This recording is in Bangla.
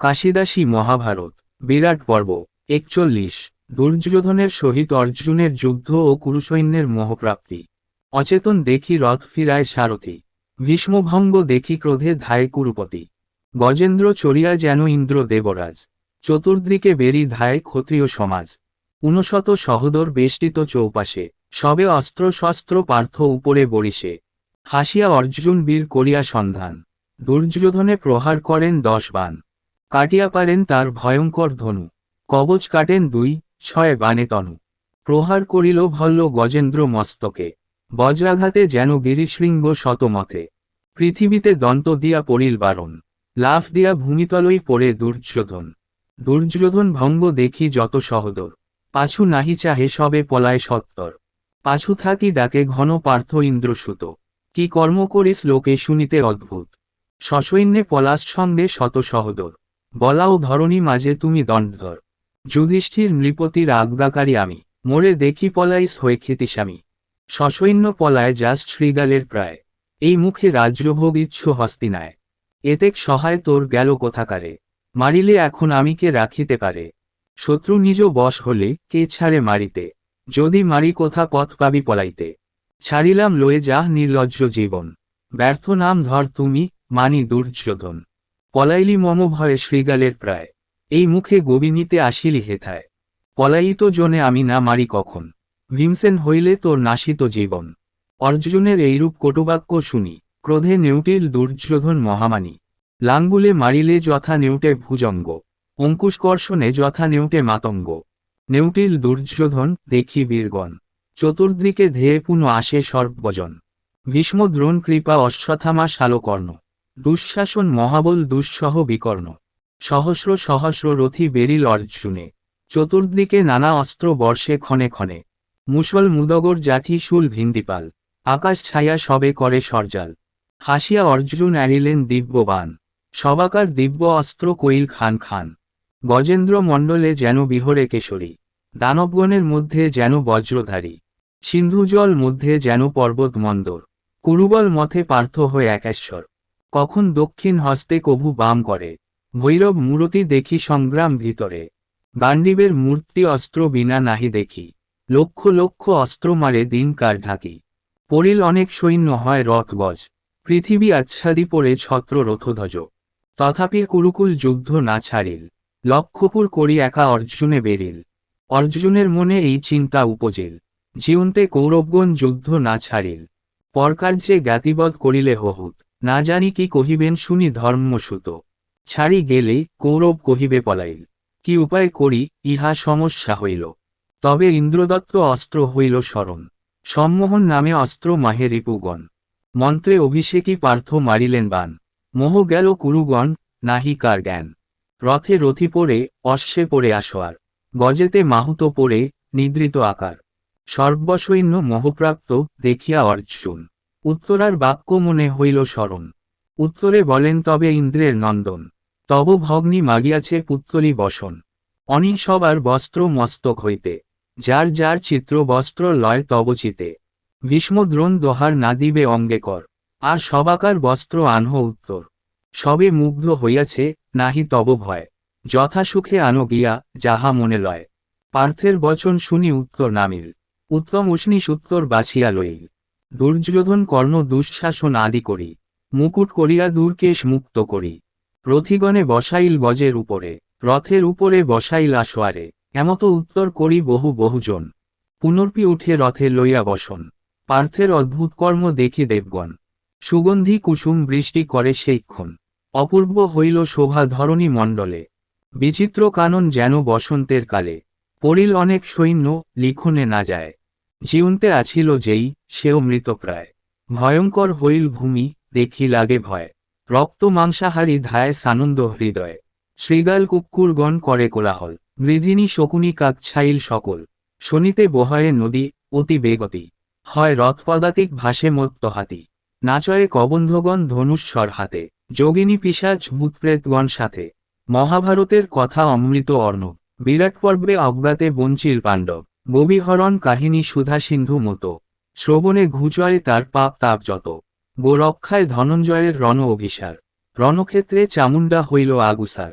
কাশিদাসী মহাভারত, বিরাট পর্ব, একচল্লিশ, দুর্যোধনের সহিত অর্জুনের যুদ্ধ ও কুরুসৈন্যের মোহপ্রাপ্তি। অচেতন দেখি রথ ফিরায় সারথি, ভীষ্মভঙ্গ দেখি ক্রোধে ধায় কুরুপতি। গজেন্দ্র চড়িয়া যেন ইন্দ্র দেবরাজ, চতুর্দিকে বেরি ধায় ক্ষত্রিয় সমাজ। উনশত সহদর বেষ্টিত চৌপাশে, সবে অস্ত্র শস্ত্র পার্থ উপরে বরিষে। হাসিয়া অর্জুন বীর করিয়া সন্ধান, দুর্যোধনে প্রহার করেন দশ বান। কাটিয়া পারেন তার ভয়ঙ্কর ধনু। কবচ কাটেন দুই, ছয় বানে তনু। প্রহার করিল ভল্ল গজেন্দ্র মস্তকে। বজ্রাঘাতে যেন গিরিশৃঙ্গ শতমতে পৃথিবীতে দন্ত দিয়া পড়িল বারণ। লাফ দিয়া ভূমিতলই পড়ে দুর্যোধন। দুর্যোধন ভঙ্গ দেখি যত সহদর। পাছু নাহি চাহে সবে পলায় সত্তর। পাছু থাকি ডাকে ঘন পার্থ ইন্দ্রসুত। কি কর্ম করিস লোকে শুনিতে অদ্ভুত। সসৈন্যে পলাশ সঙ্গে শত সহদর। বলাও ধরণী মাঝে তুমি দণ্ডধর। যুধিষ্ঠির নৃপতির আজ্ঞাকারী আমি। মোরে দেখি পলাইস হয়ে খ্যাতিস্বামী সসৈন্য পলায় জাস্ট শ্রীগালের প্রায়। এই মুখে রাজ্যভোগ ইচ্ছু হস্তিনায় এতেক সহায় তোর গেল কোথাকারে? মারিলে এখন আমি কে রাখিতে পারে। শত্রু নিজ বশ হলে কে ছাড়ে মারিতে? যদি মারি কোথা পথ পাবি পলাইতে? ছাড়িলাম লয়ে যাহ নির্লজ্জ জীবন। ব্যর্থ নাম ধর তুমি, মানি দুর্যোধন। পলাইলি মম ভয়ে শ্রীগালের প্রায়। এই মুখে গোবিনীতে আসিলি হেথায়। পলাইত জনে আমি না মারি কখন। ভীমসেন হইলে তোর নাশিত জীবন। অর্জুনের এইরূপ কটুবাক্য শুনি, ক্রোধে নেউটিল দুর্যোধন মহামানী। লাঙ্গুলে মারিলে যথা নেউটে ভুজঙ্গ। অঙ্কুশকর্ষণে যথা নেউটে মাতঙ্গ। নেউটিল দুর্যোধন, দেখি বীরগণ। চতুর্দিকে ধেয়ে পুনঃ আসে সর্বজন। ভীষ্ম দ্রোণ কৃপা অশ্বথামা শালকর্ণ। দুঃশাসন মহাবল দুঃসহ বিকর্ণ। সহস্র সহস্র রথি বেরিল অর্জুনে। চতুর্দিকে নানা অস্ত্র বর্ষে ক্ষণে ক্ষণে। মুসল মুদগর জাঠি শুল ভিন্দিপাল। আকাশ ছায়া সবে করে সরজাল। হাসিয়া অর্জুন এড়িলেন দিব্যবান। সবাকার দিব্য অস্ত্র কইল খান খান। গজেন্দ্র মণ্ডলে যেন বিহরে কেশরী। দানবগণের মধ্যে যেন বজ্রধারী। সিন্ধুজল মধ্যে যেন পর্বত মন্দর কুরুবল মথে পার্থ হয়ে একেশ্বর। কখন দক্ষিণ হস্তে কভু বাম করে। ভৈরব মূরতি দেখি সংগ্রাম ভিতরে। গান্ডীবের মূর্তি অস্ত্র বিনা নাহি দেখি। লক্ষ লক্ষ অস্ত্র মারে দিন কার ঢাকি। পড়িল অনেক সৈন্য হয় রথ গজ। পৃথিবী আচ্ছাদি পড়ে ছত্র রথধ্বজ। তথাপি কুরুকুল যুদ্ধ না ছাড়িল। লক্ষপুর করি একা অর্জুনে বেরিল। অর্জুনের মনে এই চিন্তা উপজিল। জীবন্তে কৌরবগণ যুদ্ধ না ছাড়িল। পরকার্যে জ্ঞাতিবধ করিলে হহুত। না জানি কি কহিবেন শুনি ধর্মসুত। ছাড়ি গেলে কৌরব কহিবে পলাইল। কি উপায় করি, ইহা সমস্যা হইল। তবে ইন্দ্রদত্ত অস্ত্র হইল স্মরণ। সম্মোহন নামে অস্ত্র মাহে রিপুগণ। মন্ত্রে অভিষেকী পার্থ মারিলেন বান। মোহ গেল কুরুগণ, নাহি কার জ্ঞান। রথে রথি পড়ে, অশ্বে পড়ে আসোয়ার। গজেতে মাহুত পড়ে, নিদ্রিত আকার। সর্বসৈন্য মোহপ্রাপ্ত, দেখিয়া অর্জুন। উত্তরার বাক্য মনে হইল স্মরণ। উত্তরে বলেন, তবে ইন্দ্রের নন্দন। তব ভগ্নি মাগিয়াছে পুত্তলি বসন। অনি সবার বস্ত্র মস্তক হইতে। যার যার চিত্র বস্ত্র লয় তবচিতে ভীষ্মদ্রোণ দোহার না দিবে অঙ্গে কর। আর সবাকার বস্ত্র আনহ উত্তর। সবে মুগ্ধ হইয়াছে, নাহি তব ভয়। যথা সুখে আনো গিয়া, যাহা মনে লয়। পার্থের বচন শুনি উত্তর নামিল। উত্তম উষ্ণিস উত্তর বাছিয়া লইল। দুর্যোধন কর্ণ দুঃশাসন আদি করি, মুকুট করিয়া দুর্কেশ মুক্ত করি। রথিগণে বসাইল গজের উপরে, রথের উপরে বসাইল আসোয়ারে, এমত উত্তর করি বহু বহুজন। পুনর্পি উঠে রথে লইয়া বসন, পার্থের অদ্ভুত কর্ম দেখি দেবগণ। সুগন্ধি কুসুম বৃষ্টি করে সেইক্ষণ, অপূর্ব হইল শোভা ধরণী মণ্ডলে। বিচিত্র কানন যেন বসন্তের কালে, পড়িল অনেক সৈন্য লিখনে না যায়। জীবন্তে আছিল যেই, সেও মৃতপ্রায়। ভয়ঙ্কর হইল ভূমি, দেখি লাগে ভয়। রক্ত মাংসাহারী ধায় সানন্দ হৃদয়। শ্রীগাল কুক্কুরগণ করে কোলাহল। মৃধিনী শকুনি কাকছাইল সকল। শনিতে বহয়ে নদী, অতি বেগতি। হয় রথপদাতিক ভাসে মত্ত হাতি নাচয়ে কবন্ধগণ ধনুস্বর হাতে। যোগিনী পিসাচ ভূতপ্রেতগণ সাথে। মহাভারতের কথা অমৃত অর্ণব। বিরাট পর্বে অজ্ঞাতে বঞ্চিল পাণ্ডব। গবিহরণ কাহিনী সুধা সিন্ধু মতো। শ্রবণে ঘুচয়ে তার পাপ তাপ যত। গোরক্ষায় ধনঞ্জয়ের রণ অভিসার। রণক্ষেত্রে চামুণ্ডা হইল আগুসার।